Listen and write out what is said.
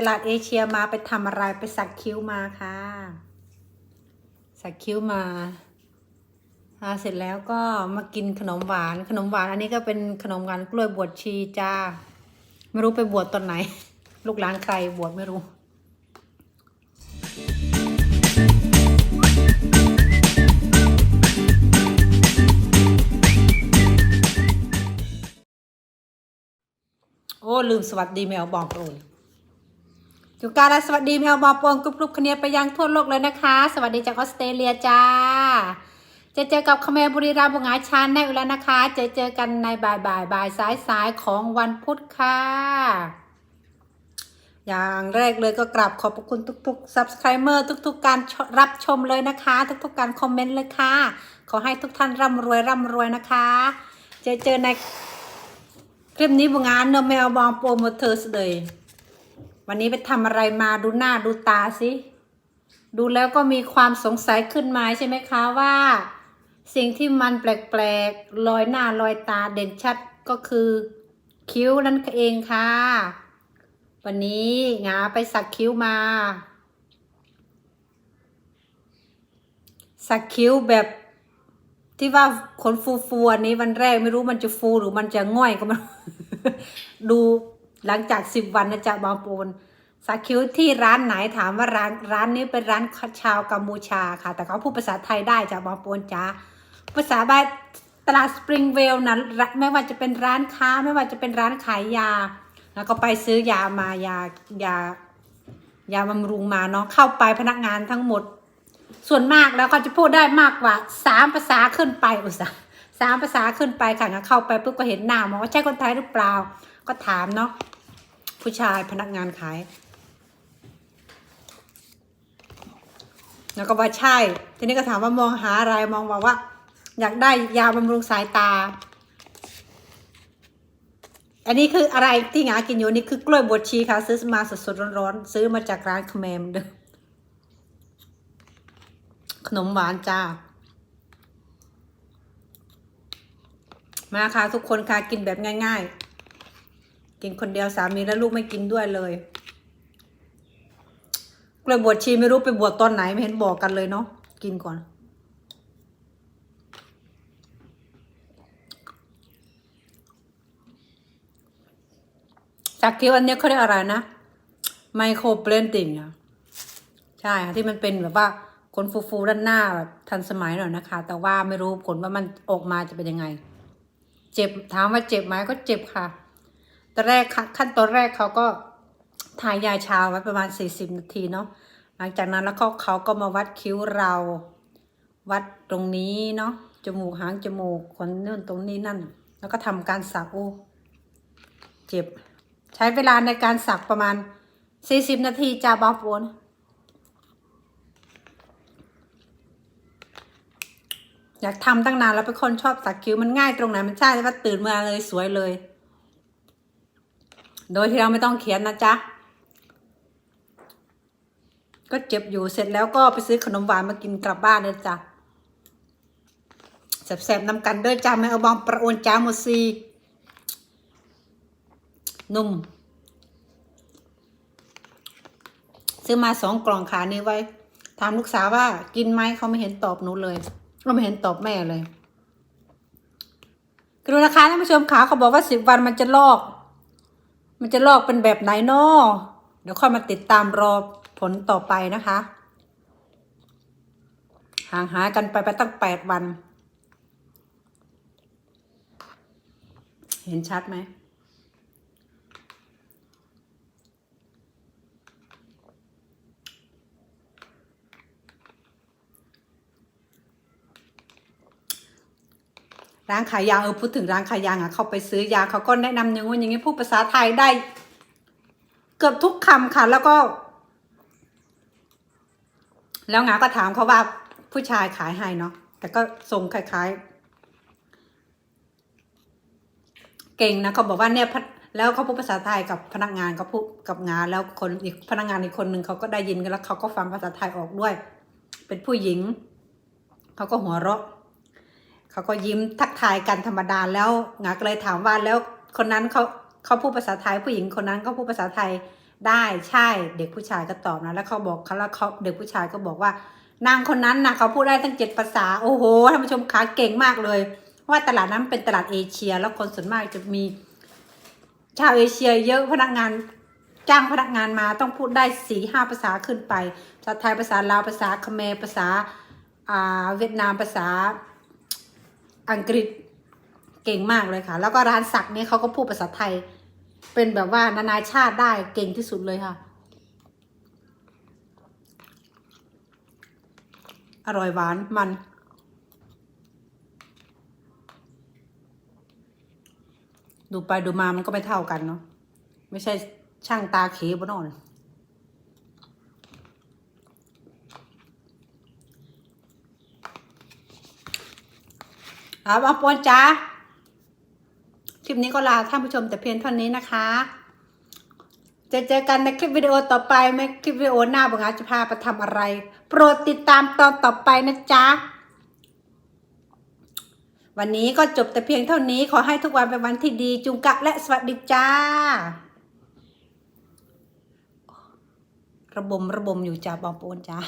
ตลาดเอเชียมาไปทำอะไรไปสักคิ้วมาค่ะ สักคิ้วมาอาเสร็จแล้วก็มากินขนมหวาน ขนมหวานอันนี้ก็เป็นขนมหวานกล้วยบวชชีจ้า ไม่รู้ไปบวชตอนไหน ลูกหลานใครบวชไม่รู้โอ้ลืมสวัสดีแมวบองโปรย จุกการและสวัสดีแมวบอปรยกรุบกรุบคเนียไปยังทั่วโลกเลยนะคะ สวัสดีจากออสเตรเลียจ้า จะเจอกับคเมบุรีรัมย์บงาชานแน่อยู่แล้วนะคะจอเจอกันในบ่ายบ่ายบ่ายสายสายของวันพุธค่ะ อย่างแรกเลยก็กราบขอบพระคุณทุกๆ subscriber ทุกๆ การรับชมเลยนะคะ ทุกๆ การคอมเมนต์เลยค่ะ ขอให้ทุกท่านร่ำรวยร่ำรวยนะคะ เจอเจอในคลิปนี้บงานเนอะแมวบองโปรโมเตอร์สเลย วันนี้ไปทำอะไรมาดูหน้าดูตาสิ ดูแล้วก็มีความสงสัยขึ้นมาใช่ไหมคะว่า สิ่งที่มันแปลกๆลอยหน้าลอยตาเด่นชัดก็คือ คิ้วนั่นเองค่ะ วันนี้งาไปสักคิ้วมา สักคิ้วแบบที่ว่าขนฟูฟูๆอันนี้วันแรกไม่รู้มันจะฟูหรือมันจะง่อยก็ไมันดู หลังจากสิบวันนะจ๊ะบางปูนสักคิ้วที่ร้านไหนถามว่าร้านร้านนี้เป็นร้านชาวกัมพูชาค่ะ แต่เขาพูดภาษาไทยได้จ้ะบางปูนจ้าภาษาบ้านตลาดสปริงเวลนั้นไม่ว่าจะเป็นร้านค้าไม่ว่าจะเป็นร้านขายยา แล้วก็ไปซื้อยามายายายาบำรุงมาเนาะเข้าไปพนักงานทั้งหมด ส่วนมากแล้วเขาจะพูดได้มากกว่าสามภาษาขึ้นไปอุตสาห์สามภาษาขึ้นไปค่ะเข้าไปปุ๊บก็เห็นหน้ามองว่าใช่คนไทยหรือเปล่า ก็ถามเนาะผู้ชายพนักงานขาย แล้วก็ว่าใช่ ทีนี้ก็ถามว่ามองหาอะไรมองบอกว่า อยากได้ยาบำรุงสายตา อันนี้คืออะไรที่หงากินอยู่นี่คือกล้วยบวชีค่ะ ซื้อมาสดๆร้อนๆซื้อมาจากร้านคแมมเด้อขนมหวานจ้ามาค่ะทุกคนค่ะกินแบบง่าย ๆ กินคนเดียวสามีและลูกไม่กินด้วยเลยกลยบวชชีไม่รู้ไปบวชตอนไหนไม่เห็นบอกกันเลยเนาะกินก่อน จากคิ้วอันเนี้ยเขาเรียกอะไรนะไมโครเบลนติงอะใช่ค่ะที่มันเป็นแบบว่าขนฟูๆด้านหน้าแบบทันสมัยหน่อยนะคะ แต่ว่าไม่รู้ผลว่ามันออกมาจะเป็นยังไง เจ็บถามว่าเจ็บไหมก็เจ็บค่ะ ตอนแรกขั้นตอนแรกเขาก็ทายาชาไว้ประมาณสี่สิบนาทีเนาะหลังจากนั้นแล้วก็เขาก็มาวัดคิ้วเรา วัดตรงนี้เนาะจมูกหางจมูกขนนู่นตรงนี้นั่น แล้วก็ทำการสักโอ้เจ็บ ใช้เวลาในการสักประมาณสี่สิบนาทีจ้าบอฟวนอยากทำตั้งนานแล้วเป็นคนชอบสักคิ้วมันง่ายตรงไหนมันใช่ว่าตื่นมาเลยสวยเลย โดยที่เราไม่ต้องเขียนนะจ๊ะ ก็เจ็บอยู่เสร็จแล้วก็ไปซื้อขนมหวานมากินกลับบ้านเลยจ้ะแสบๆนำกันเด้อจ้าไม่เอาบองประโอนจ้าหมซีนุ่ม ซื้อมาสองกล่องขานี้ไว้ถามลูกสาวว่ากินไหมเขาไม่เห็นตอบหนูเลยก็ไม่เห็นตอบแม่เลยกรุณาคะท่านผู้ชมขาเขาบอกว่าสิบวันมันจะลอก มันจะลอกเป็นแบบไหนนอเดี๋ยวค่อยมาติดตามรอผลต่อไปนะคะ ห่างหายกันไปไปตั้งแปดวัน เห็นชัดไหม ร้านขายยาเออพูดถึงร้านขายยาอะเขาไปซื้อยาเขาก็แนะนำอย่างงู้อย่างนี้พูดภาษาไทยได้ เกือบทุกคำค่ะ แล้วก็ แล้วงาก็ถามเขาว่าผู้ชายขายให้เนาะแต่ก็ส่งคล้ายๆ เก่งนะเขาบอกว่าเนี่ยพะแล้วเขาพูดภาษาไทยกับพนักงานเขาพูดกับงานแล้วคนอีกพนักงานอีกคนหนึ่งเขาก็ได้ยินกันแล้วเขาก็ฟังภาษาไทยออกด้วย เป็นผู้หญิงเขาก็หัวเราะ เขาก็ยิ้มทักทายกันธรรมดาแล้วงาก็เลยถามว่าแล้วคนนั้นเขาเขาพูดภาษาไทยผู้หญิงคนนั้นเขาพูดภาษาไทยได้ใช่เด็กผู้ชายก็ตอบนะแล้วเขาบอกเขาแล้วเขาเด็กผู้ชายก็บอกว่า นางคนนั้นนะเขาพูดได้ตั้งเจ็ดภาษาโอ้โหท่านผู้ชมขาเก่งมากเลยว่าตลาดนั้นเป็นตลาดเอเชีย แล้วคนส่วนมากจะมี ชาวเอเชียเยอะพนักงานจ้างพนักงานมาต้องพูดได้สี่ห้าภาษาขึ้นไปภาษาไทยภาษาลาวภาษาเขมรภาษาอ่าเวียดนามภาษา อังกฤษเก่งมากเลยค่ะ แล้วก็ร้านสักนี่ยเขาก็พูดภาษาไทย เป็นแบบว่านานาชาติได้เก่งที่สุดเลยค่ะ อร่อยหวานมันดูไปดูมามันก็ไม่เท่ากันเนาะไม่ใช่ช่างตาเขบนอน ครับอาปนจ้าคลิปนี้ก็ลาท่านผู้ชมแต่เพียงเท่านี้นะคะ จะเจอกันในคลิปวิดีโอต่อไปไหมคลิปวิดีโอหน้าบังาจจะพาไปทำอะไร โปรดติดตามตอนต่อไปนะจ๊ะวันนี้ก็จบแต่เพียงเท่านี้ขอให้ทุกวันเป็นวันที่ดี จุงกะและสวัสดีจ้า ระบมระบมอยู่จ้าบองปูนจ้า